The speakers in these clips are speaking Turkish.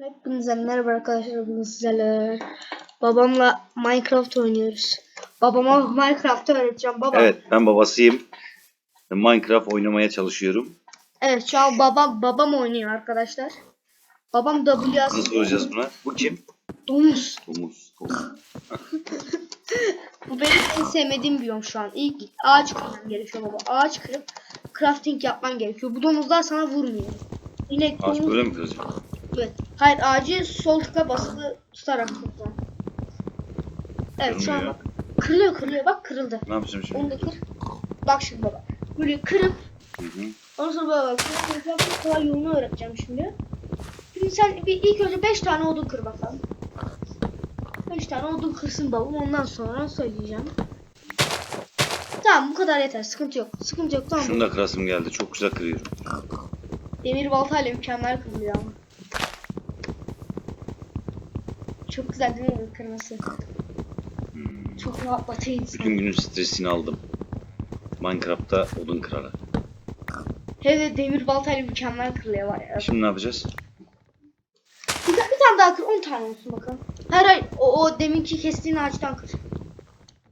Hepinize merhaba arkadaşlar. Bugün sizlerle babamla Minecraft oynuyoruz. Babama Minecraft öğreteceğim. Baba. Evet. Evet ben babasıyım. Minecraft oynamaya çalışıyorum. şu an babam babam oynuyor arkadaşlar. Babam W Nasıl soracağız buna? Bu kim? Domuz. Domuz. Domuz. Bu benim en sevmediğim biyom şu an. İlk ağaç kırman gerekiyor baba. Ağaç kırıp crafting yapman gerekiyor. Bu domuzlar sana vurmuyor. İnek Ağaç domuz. böyle mi kıracak? Evet. Hayır ağacı sol tıka basılı tutarak topla. Evet şu an Kırılmıyor. bak. Kırılıyor kırılıyor bak kırıldı. Ne yapacağım şimdi? Onu da kır. Bak şimdi baba. Böyle kırıp Hı hı. ondan sonra baba bak. Sana çok kolay yolunu öğreteceğim şimdi. Şimdi sen bir ilk önce 5 tane odun kır bakalım. 5 tane odun kırsın babam ondan sonra söyleyeceğim. Tamam bu kadar yeter sıkıntı yok. Sıkıntı yok tamam. Şunu da kırasım geldi. Çok güzel kırıyorum. Demir baltayla mükemmel kırılıyor ama. Çok güzel değil mi bu kırması? Hmm. Çok rahatlatıyor insanı. Bütün günün stresini aldım. Minecraft'ta odun kırarak. Hem de demir baltayla mükemmel kırılıyor var ya. Şimdi ne yapacağız? Bir, ta- bir tane daha kır 10 tane olsun bakalım. Hayır hayır o, o deminki kestiğin ağaçtan kır.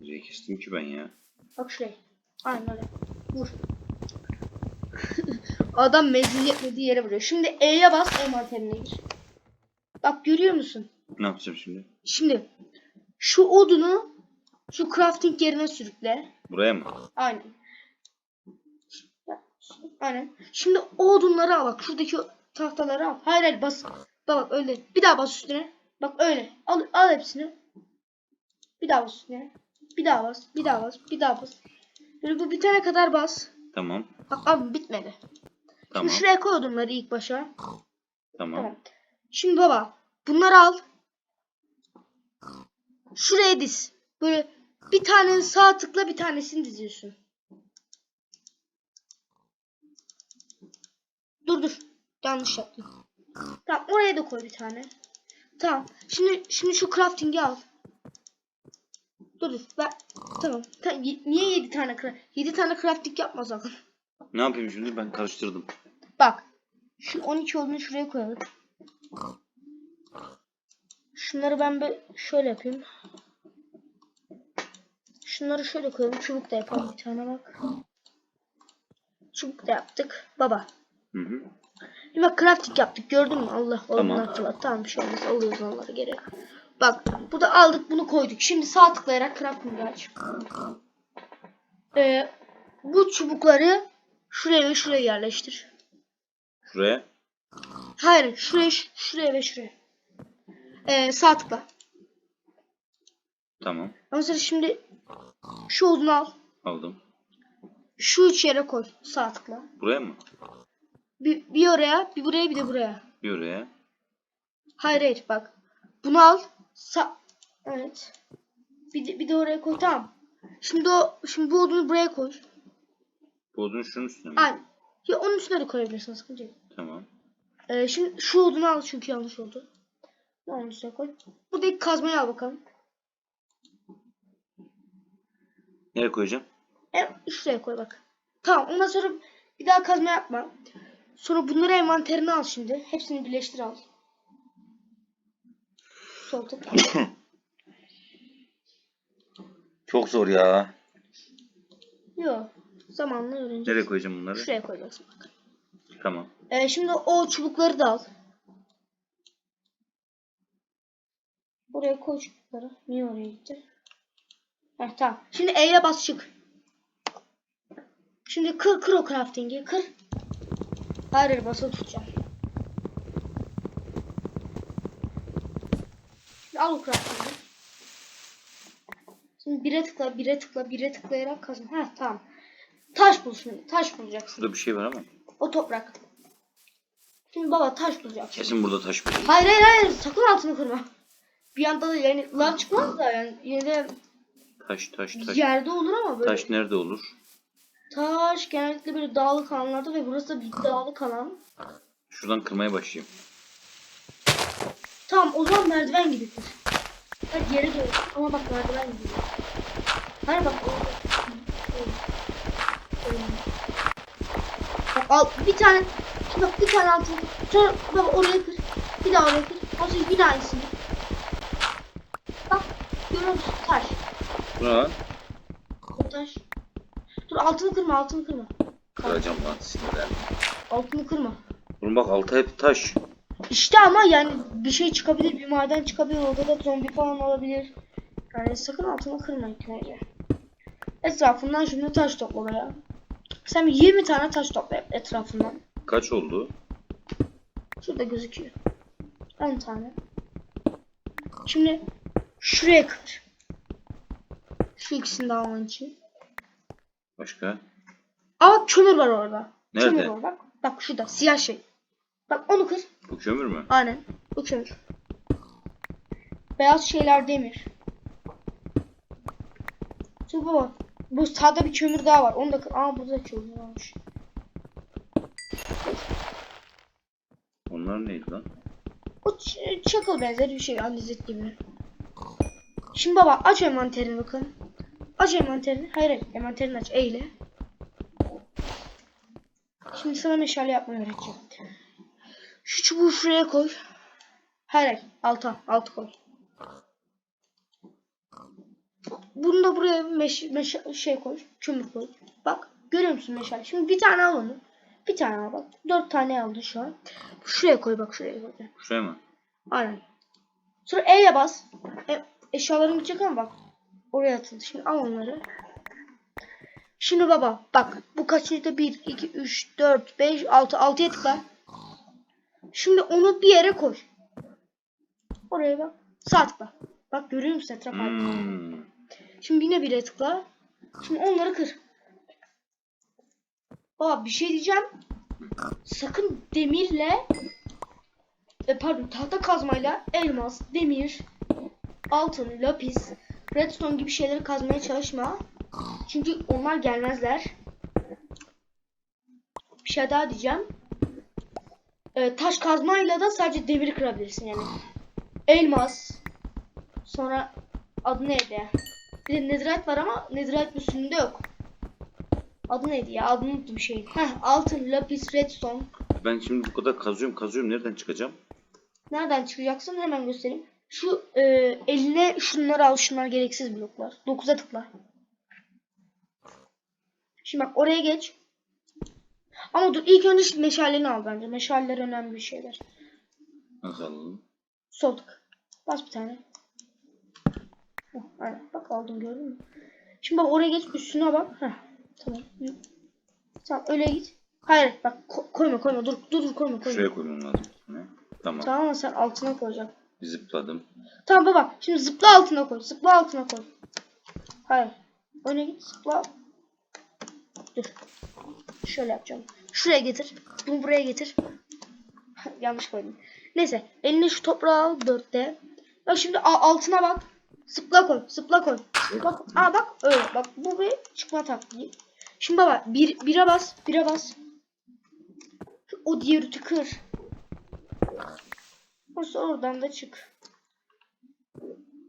Nereye kestim ki ben ya? Bak şuraya. Aynen öyle. Vur. Adam menzil yetmediği yere vuruyor. Şimdi E'ye bas envanterine gir. Bak görüyor musun? Ne yapacağım şimdi? Şimdi şu odunu şu crafting yerine sürükle. Buraya mı? Aynen. Aynen. Şimdi o odunları al bak. Şuradaki tahtaları al. Hayır hayır bas. Bak bak öyle. Bir daha bas üstüne. Bak öyle. Al, al hepsini. Bir daha bas üstüne. Bir daha bas. Bir daha bas. Bir daha bas. Böyle bu bitene kadar bas. Tamam. Bak abi bitmedi. Tamam. Şimdi şuraya koy odunları ilk başa. Tamam. Tamam. Şimdi baba bunları al. Şuraya diz. Böyle bir tane sağ tıkla bir tanesini diziyorsun. Dur dur. Yanlış yaptım. Tamam oraya da koy bir tane. Tamam. Şimdi şimdi şu crafting'i al. Dur dur. Ben, tamam. Ta- niye 7 tane cra- 7 tane crafting yapma sakın. Ne yapayım şimdi? Ben karıştırdım. Bak. Şu 12 olduğunu şuraya koyalım. Şunları ben bir şöyle yapayım. Şunları şöyle koyalım. Çubuk da yapalım bir tane bak. Çubuk da yaptık. Baba. Hı hı. Bir bak crafting yaptık gördün mü? Allah Tamam. Allah tamam. tamam bir şey olmaz. Alıyoruz onları geri. Bak bu da aldık bunu koyduk. Şimdi sağ tıklayarak crafting'i aç. Ee, bu çubukları şuraya ve şuraya yerleştir. Şuraya. Hayır, şuraya, şuraya ve şuraya. Ee, sağ tıkla. Tamam. Ama şimdi şu odunu al. Aldım. Şu üç yere koy. Sağ tıkla. Buraya mı? Bir, bir oraya, bir buraya, bir de buraya. Bir oraya. Hayır hayır bak. Bunu al. Sa evet. Bir de, bir de oraya koy tamam. Şimdi o şimdi bu odunu buraya koy. Bu odun şunun üstüne mi? Aynen. Ya onun üstüne de koyabilirsin sıkıntı yok. Tamam. Ee, şimdi şu odunu al çünkü yanlış oldu. Onun üstüne koy. Buradaki kazmayı al bakalım. Nereye koyacağım? E, şuraya koy bak. Tamam ondan sonra bir daha kazma yapma. Sonra bunları envanterine al şimdi. Hepsini birleştir al. Sol tık. Çok zor ya. Yok. Zamanla öğreneceğiz. Nereye koyacağım bunları? Şuraya koyacaksın bak. Tamam. Ee, şimdi o çubukları da al. Oraya koy çubukları. Niye oraya gitti? Heh, tamam. Şimdi E'ye bas çık. Şimdi kır kır o crafting'i kır. Hayır hayır, basılı tutacağım. Şimdi al o crafting'i. Şimdi bire tıkla, bire tıkla, bire tıklayarak kazın. Heh tamam. Taş bul şimdi. Taş bulacaksın. Şurada bir şey var ama. O toprak. Şimdi baba taş bulacaksın. Kesin burada taş bir. Hayır hayır hayır sakın altını kırma. Bir anda da yani lav çıkmaz da yani yine de Taş taş taş. yerde olur ama böyle taş, Taş nerede olur? genellikle böyle dağlık alanlarda ve burası da bir dağlık alan. Şuradan kırmaya başlayayım. Tamam o zaman merdiven gibi kır. Hadi yere doğru ama bak merdiven gibi. Hayır bak orada. Öyle. Öyle. Bak al bir tane şimdi bak bir tane altın sonra baba oraya kır. Bir daha oraya kır. Az önce yine aynısını. Bak görüyor musun? Taş. Bu ne lan? Taş. Dur altını kırma altını kırma. Kıracağım lan sinirlendim. Altını kırma. Oğlum bak altı hep taş. İşte ama yani bir şey çıkabilir, bir maden çıkabilir, orada da zombi falan olabilir. Yani sakın altını kırma ilk önce. Etrafından şimdi taş topla ya. Sen bir 20 tane taş topla etrafından. Kaç oldu? Şurada gözüküyor. 10 tane. Şimdi şuraya kır. Şu ikisini de alman için. Başka? Aa bak kömür var orada. Nerede? Kömür var bak. Bak şurada siyah şey. Bak onu kır. Bu kömür mü? Aynen. Bu kömür. Beyaz şeyler demir. Dur baba. Bu sağda bir kömür daha var. Onu da kır. Aa burada da kömür varmış. Onlar neydi lan? O çakıl benzeri bir şey. Andezit gibi. Şimdi baba aç envanterini bakın. Aç envanterini. Hayır hayır. Envanterini aç. Eyle. Şimdi sana meşale yapmayı öğreteceğim. Şu çubuğu şuraya koy. Hayır hayır. Alta. Altı koy. Bunu da buraya meş, meş şey koy. Kömür koy. Bak. Görüyor musun meşale? Şimdi bir tane al onu. Bir tane al bak. Dört tane aldı şu an. Şuraya koy bak şuraya koy. Şuraya mı? Aynen. Sonra E'ye bas. E, eşyaların gidecek ama bak. Oraya atıldı. Şimdi al onları. Şimdi baba bak bu kaçıncı 1, 2, 3, 4, 5, 6. 6'ya tıkla. Şimdi onu bir yere koy. Oraya bak. Sağ tıkla. Bak görüyor musun etraf? Hmm. Şimdi yine bire tıkla. Şimdi onları kır. Baba bir şey diyeceğim. Sakın demirle e, pardon tahta kazmayla elmas, demir, altın, lapis, redstone gibi şeyleri kazmaya çalışma. Çünkü onlar gelmezler. Bir şey daha diyeceğim. E, taş kazmayla da sadece demir kırabilirsin yani. Elmas. Sonra adı neydi? Bir de netherite var ama netherite üstünde yok. Adı neydi ya? Adını unuttum şeyin. Heh, altın, lapis, redstone. Ben şimdi bu kadar kazıyorum kazıyorum nereden çıkacağım? Nereden çıkacaksın? Hemen göstereyim. Şu e, eline şunları al. Şunlar gereksiz bloklar. 9'a tıkla. Şimdi bak oraya geç. Ama dur ilk önce meşaleni al bence. Meşaleler önemli bir şeyler. Nasıl alalım? Sol tık. Bas bir tane. Heh, aynen. Bak aldım gördün mü? Şimdi bak oraya geç üstüne bak. Heh, tamam. Tamam öyle git. Hayır bak ko- koyma koyma dur dur dur koyma koyma. Şuraya koymam lazım. Ne? Tamam. Tamam ama sen altına koyacaksın. Zıpladım. Tamam baba. Şimdi zıpla altına koy. Zıpla altına koy. Hayır. Öne git zıpla. Dur. Şöyle yapacağım. Şuraya getir. Bunu buraya getir. Yanlış koydum. Neyse. Eline şu toprağı al. Dörtte. Bak şimdi altına bak. Zıpla koy. Zıpla koy. Bak. Aa bak. Öyle. Bak bu bir çıkma taktiği. Şimdi baba. Bir, bire bas. Bire bas. O diğer kır. Sonra oradan da çık.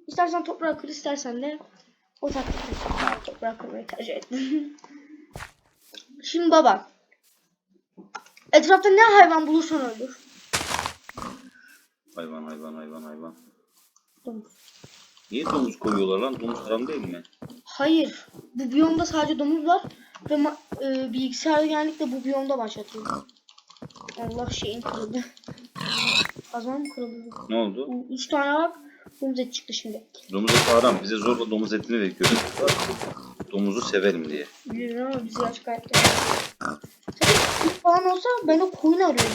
İstersen toprağı kır istersen de o taktikle çık. Kırmayı tercih ettim. Şimdi baba. Etrafta ne hayvan bulursan öldür. Hayvan hayvan hayvan hayvan. Domuz. Niye domuz koyuyorlar lan? Domuz haram değil mi? Hayır. Bu biyomda sadece domuz var. Ve e, bilgisayar genellikle bu biyomda başlatıyor. Allah şeyin kırıldı. Kazman mı kırıldı? Ne oldu? Üç tane bak. Domuz eti çıktı şimdi. Domuz eti haram. Bize zorla domuz etini veriyor. Domuzu severim diye. Biliyorum ama bizi açık hayatta. Tabii falan olsa ben o koyun arıyorum.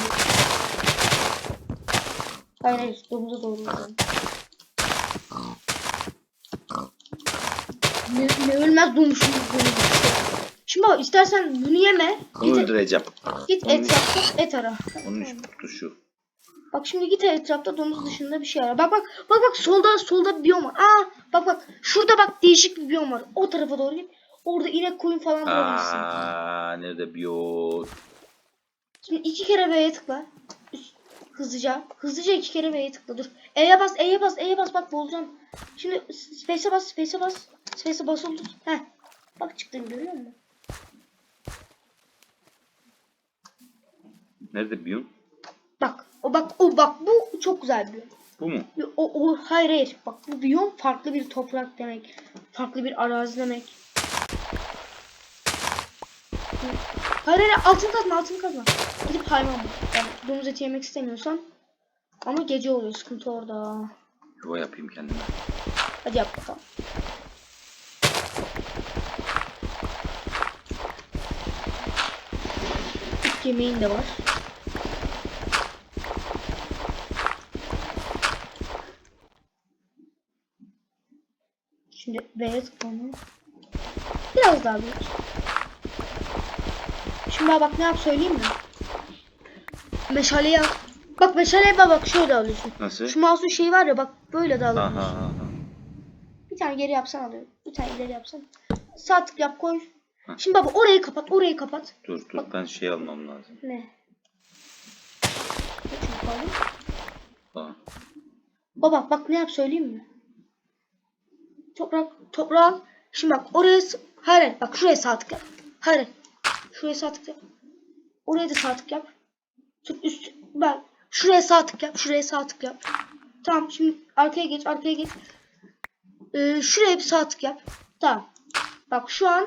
Hayır hayır domuza doğru. Ne, ne ölmez domuzumuz domuz. Şimdi bak istersen bunu yeme. Onu Git, öldüreceğim. git Onun- etrafta et ara. Onun iş tuttu şu. Bak şimdi git etrafta domuz dışında bir şey ara. Bak bak bak bak solda solda bir biyom var. Aa bak bak şurada bak değişik bir biyom var. O tarafa doğru git. Orada inek koyun falan bulabilirsin. Aa, nerede biyo? Şimdi iki kere V'ye tıkla. Üst- Hızlıca. Hızlıca iki kere V'ye tıkla. Dur. E'ye bas, E'ye bas, E'ye bas. Bak bozacağım. Şimdi space'e bas, space'e bas. Space'e basılı tut. Heh. Bak çıktığını görüyor musun? Nerede biyo? Bak. O bak o bak bu çok güzel biyom. Bu mu? O, o hayır hayır. Bak bu biyom farklı bir toprak demek. Farklı bir arazi demek. Hayır hayır altın kazma altın kazma. Gidip hayvan bul. Yani domuz eti yemek istemiyorsan. Ama gece oluyor sıkıntı orada. Yuva yapayım kendime. Hadi yap bakalım. Yemeğin de var. Şimdi beyaz konu. Biraz daha büyük. Şimdi bak ne yap söyleyeyim mi? Meşaleyi al. Bak meşaleye bak bak şöyle alıyorsun. Nasıl? Şu mouse'un şeyi var ya bak böyle de alıyorsun. aha, aha. Bir tane geri yapsan alıyor. Bir tane ileri yapsan. Sağ tık yap koy. Hı. Şimdi baba orayı kapat, orayı kapat. Dur dur ben şey almam lazım. Ne? Ne? Aa, Baba bak ne yap söyleyeyim mi? Toprak, toprağı al. Şimdi bak oraya, hayır bak şuraya sağ tık yap. Hayır. Şuraya sağ tık yap. Oraya da sağ tık yap. Tut üst, bak şuraya sağ tık yap, şuraya sağ tık yap. Tamam şimdi arkaya geç, arkaya geç. Ee, şuraya bir sağ tık yap. Tamam. Bak şu an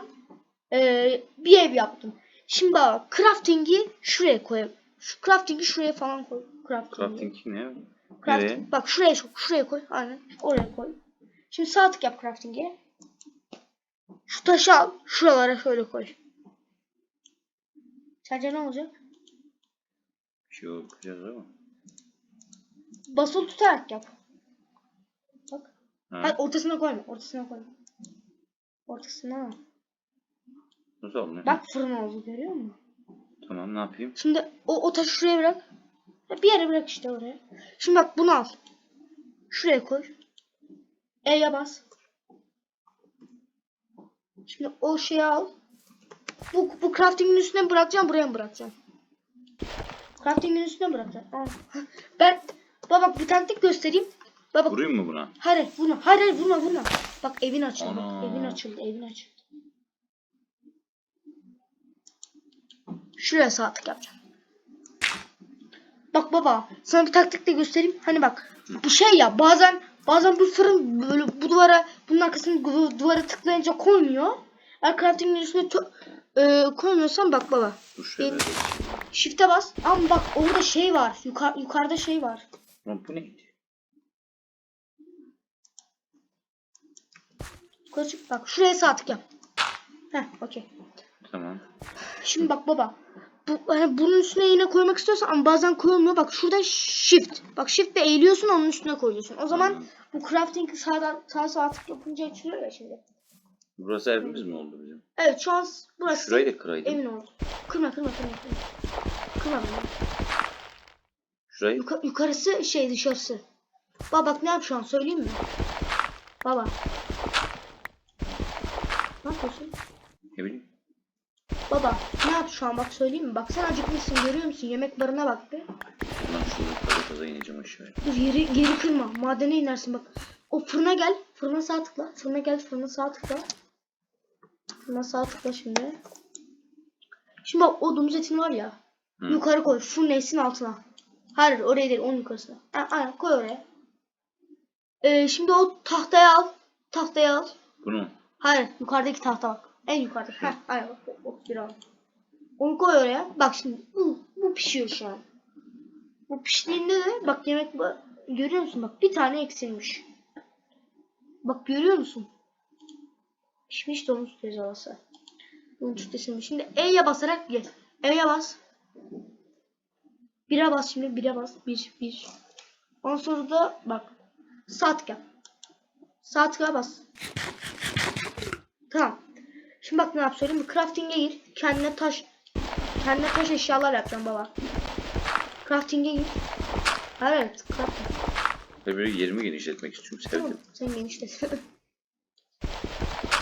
ee, bir ev yaptım. Şimdi bak crafting'i şuraya koy. Şu crafting'i şuraya falan koy. Crafting'i. crafting ne? Crafting. Nereye? Bak şuraya şuraya koy. Aynen. Oraya koy. Şimdi sağ tık yap crafting'e. Şu taşı al. Şuralara şöyle koy. Sence ne olacak? Bir şey yapacağız ama. Basılı tutarak yap. Bak. Ha, Hayır ortasına koyma. Ortasına koyma. Ortasına. Nasıl alınıyor? Bak fırın oldu görüyor musun? Tamam ne yapayım? Şimdi o, o taşı şuraya bırak. Bir yere bırak işte oraya. Şimdi bak bunu al. Şuraya koy. E'ye bas. Şimdi o şeyi al. Bu, bu crafting'in üstüne bırakacağım buraya mı bırakacağım? Crafting'in üstüne bırakacağım. Ben baba bir taktik göstereyim. Baba Vurayım mı buna? hayır vurma. Hayır vurma vurma. Bak evin açıldı. Bak, Ana. evin açıldı. Evin açıldı. Şuraya sağ tık yapacağım. Bak baba sana bir taktik de göstereyim. Hani bak bu şey ya bazen bazen bu fırın böyle bu duvara bunun arkasını bu duvara tıklayınca koymuyor. Crafting'in üstüne e, koymuyorsan bak baba. Benim- Shift'e bas. Ama bak orada şey var. Yuka- yukarıda şey var. Lan bu neydi? Çık. Bak şuraya sağ tık yap. Heh okey. Tamam. Şimdi bak baba. Bu, hani bunun üstüne yine koymak istiyorsan ama bazen koyulmuyor. Bak şurada shift. Bak shift'le eğiliyorsun onun üstüne koyuyorsun. O zaman Hı. bu crafting sağdan sağ sağ tık yapınca açılıyor ya şimdi. Burası evimiz mi oldu bizim? Evet şu an burası Şurayı da kıraydım. emin ol. Kırma kırma kırma kırma. Kırma. Şurayı Yuka- yukarısı şey dışarısı. Baba bak ne yap şu an söyleyeyim mi? Baba. Ne yapıyorsun? ne bileyim. Baba yap şu an bak söyleyeyim mi? Bak sen acıkmışsın görüyor musun? Yemek barına bak be. Lan şurada kaza ineceğim aşağıya. Dur yeri geri kırma. Madene inersin bak. O fırına gel. Fırına sağ tıkla. Fırına gel. Fırına sağ tıkla. Fırına sağ tıkla şimdi. Şimdi bak o domuz etini var ya. Hı. Yukarı koy. Şu nesin altına. Hayır oraya değil onun yukarısına. Ha, aynen koy oraya. Ee, şimdi o tahtaya al. Tahtaya al. Bunu. Hayır yukarıdaki tahta bak. En yukarıda. Heh, aynen bak. bak, bak bir al. Onu koy oraya. Bak şimdi bu, bu pişiyor şu an. Bu piştiğinde de bak yemek görüyor musun? Bak bir tane eksilmiş. Bak görüyor musun? Pişmiş domuz tezahası. Bunun tütesini. Şimdi E'ye basarak gel. E'ye bas. Bire bas şimdi. Bire bas. Bir, bir. Ondan sonra da bak. Sağ tıka bas. Tamam. Şimdi bak ne yap söyleyeyim? Crafting'e gir. Kendine taş kendine taş eşyalar yapacağım baba. Crafting'e gir. Evet, crafting. Ve böyle yerimi genişletmek istiyorum. Tamam, Sevdim. sen genişlet.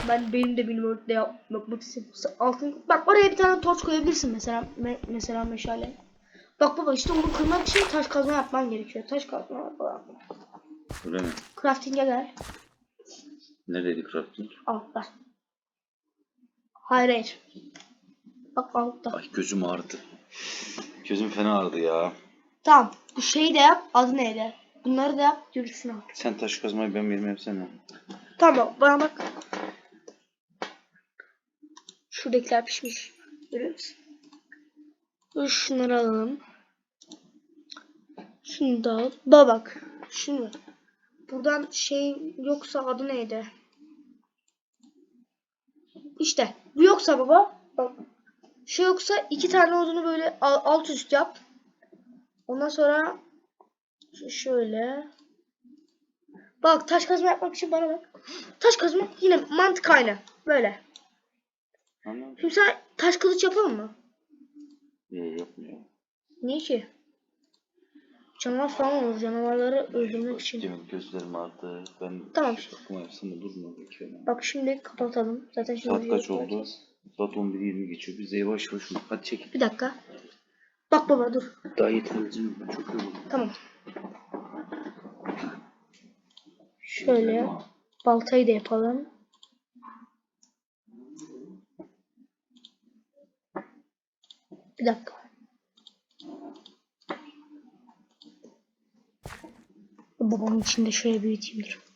ben benim de benim yap, yapmak istiyorum. Altın bak oraya bir tane torç koyabilirsin mesela me- mesela meşale. Bak baba işte onu kırmak için taş kazma yapman gerekiyor. Taş kazma falan. Öyle mi? Crafting'e gel. Neredeydi crafting? Altta. Hayır hayır. Bak altta. Ay gözüm ağrıdı. Gözüm fena ağrıdı ya. Tamam. Bu şeyi de yap. Adı neydi? Bunları da yap. Görüşsün abi. Sen taş kazmayı ben benim yapsana. Tamam. Bana bak. Şuradakiler pişmiş. Görüyor musun? Şunları alalım. Şunu da al. Bak bak. Şunu. Buradan şey yoksa adı neydi? İşte. Bu yoksa baba. Bak. Şey yoksa iki tane odunu böyle al- alt üst yap. Ondan sonra şöyle. Bak taş kazma yapmak için bana bak. Taş kazma yine mantık aynı. Böyle. Anladın mı? Şimdi sen taş kılıç yapalım mı? Yok yapmıyor. Niye ki? Canavar falan olur. Canavarları öldürmek için. Demin gözlerim ağrıdı. Ben Tamam. şapkama yapsam olur mu? Bak şimdi kapatalım. Zaten şimdi Saat kaç oldu? kapatacağız. Saat 11.20 geçiyor. Biz de yavaş yavaş Hadi çek. Bir dakika. Bak baba dur. Daha yeterince mi? Ben çok yoruldum. Tamam. Şöyle. Baltayı da yapalım. Bir dakika. Babamın içinde şöyle büyüteyim dur.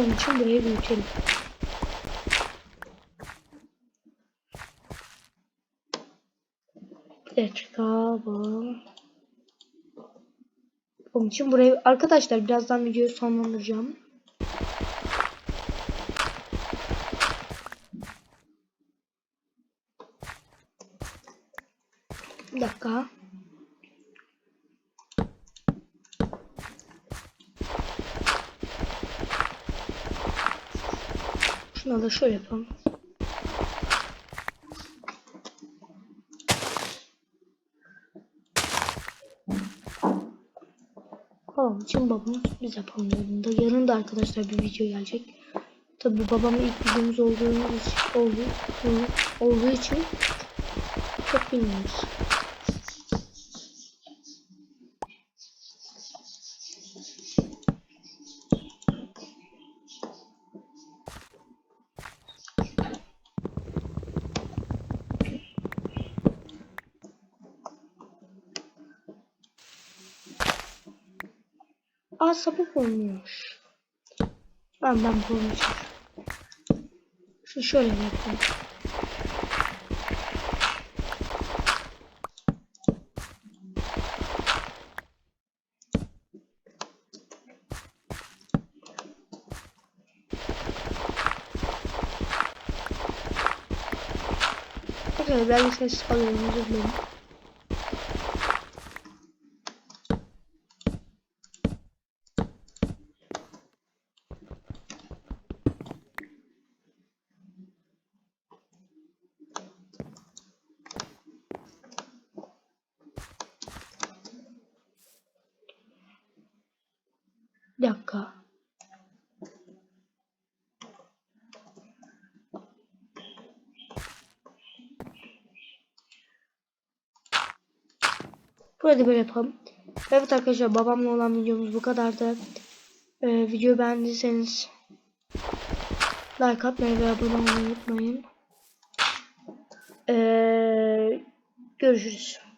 Onun için burayı büyütelim. Dakika bu. Onun için burayı arkadaşlar birazdan videoyu sonlandıracağım. Bir dakika. Şuna da şöyle yapalım. Babam için babama sürpriz yapalım yarın da. Yarın da arkadaşlar bir video gelecek. Tabi babamla ilk videomuz olduğumuz için, olduğu, olduğu için çok bilmiyoruz. Aa sapık olmuş. Ben ben bunu Şu şöyle yapayım. Okay, ben ses alıyorum özür dilerim. Bir dakika. Burada böyle yapalım. Evet arkadaşlar babamla olan videomuz bu kadardı. Ee, videoyu beğendiyseniz like atmayı ve abone olmayı unutmayın. Ee, görüşürüz.